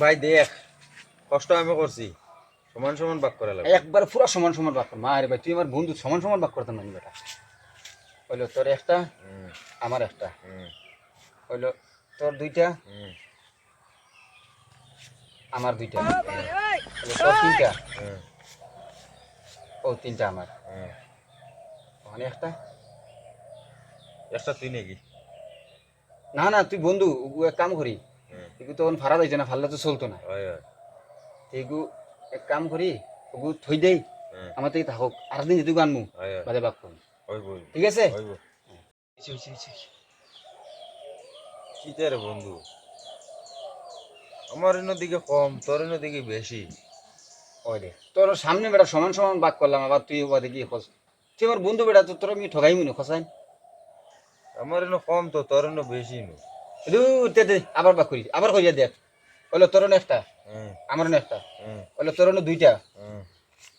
ভাই দেখ কষ্ট আমি করছি। সমান সমান বাক করা লাগবে। একবার পুরো সমান সমান বাক কর। মা রে ভাই তুই আমার বন্ধু সমান সমান বাক করতাম না বেটা। হইল তোর একটা আমার একটা। হইল তোর দুইটা আমার দুইটা। তোর তিনটা। ও তিনটা আমার। হুম। ওখানে একটা। একটা তুই নাকি? না না তুই বন্ধু কাম করি। এগু তখন ভাড়া দিয়েছে না ভাড়া তো চলতো না। হয় হয়। এগু এক কাম করি ওগু থই দেই হুম, আমার থেকে থাকুক আর দিন যেটুকু আনমু হয় হয়। বাদে বাক করুন ঠিক আছে? হইব বন্ধু? আমার এর দিকে কম তোর এর দিকে বেশি ওই দে। তোর সামনে বেটা সমান সমান বাক করলাম আবার তুই ওদের গিয়ে খোঁজ। তুই আমার বন্ধু বেটা তো তোর আমি ঠগাই মনে খসাই আমার এনে কম তো তোর এনে বেশি নু। দু দে আবার বাক করি আবার করিয়া দেখ। ওইলো তোর একটা আমার একটা। ওইলো তোর দুইটা।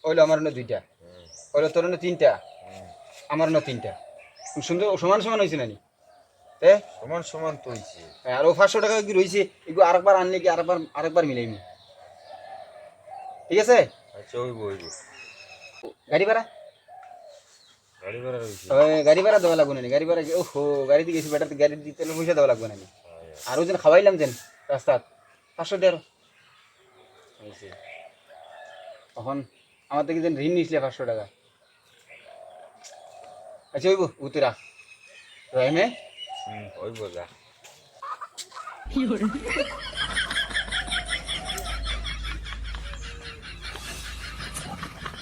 ওইলো আমার দুইটা। ওইলো তোর তিনটা। আমার তিনটা। সুন্দর সমান সমান হয়েছে নানি। তে? সমান সমান তো হইছে। আর ও পাঁচশো টাকা কি রয়েছে এগুলো আরেকবার আনলে কি আরেকবার আরেকবার মিলাইমি ঠিক আছে? আচ্ছা হইব। গাড়ি ভাড়া? গাড়ি ভাড়া দেওয়া লাগবে না গাড়ি ভাড়া ও হো গাড়ি দিয়ে গেছি বেটার গাড়ি দিতে হলে পয়সা দেওয়া লাগবে না আর ওই যেন খাওয়াইলাম যেন রাস্তাত পাঁচশো দেড়। হয়েছে তখন আমার থেকে যেন ঋণ নিয়েছিলে পাঁচশো টাকা। আচ্ছা ওইব উত্তর রাখ রহিমে? হুম যা।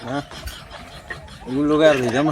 হ্যাঁ ওগুলো আর দিলাম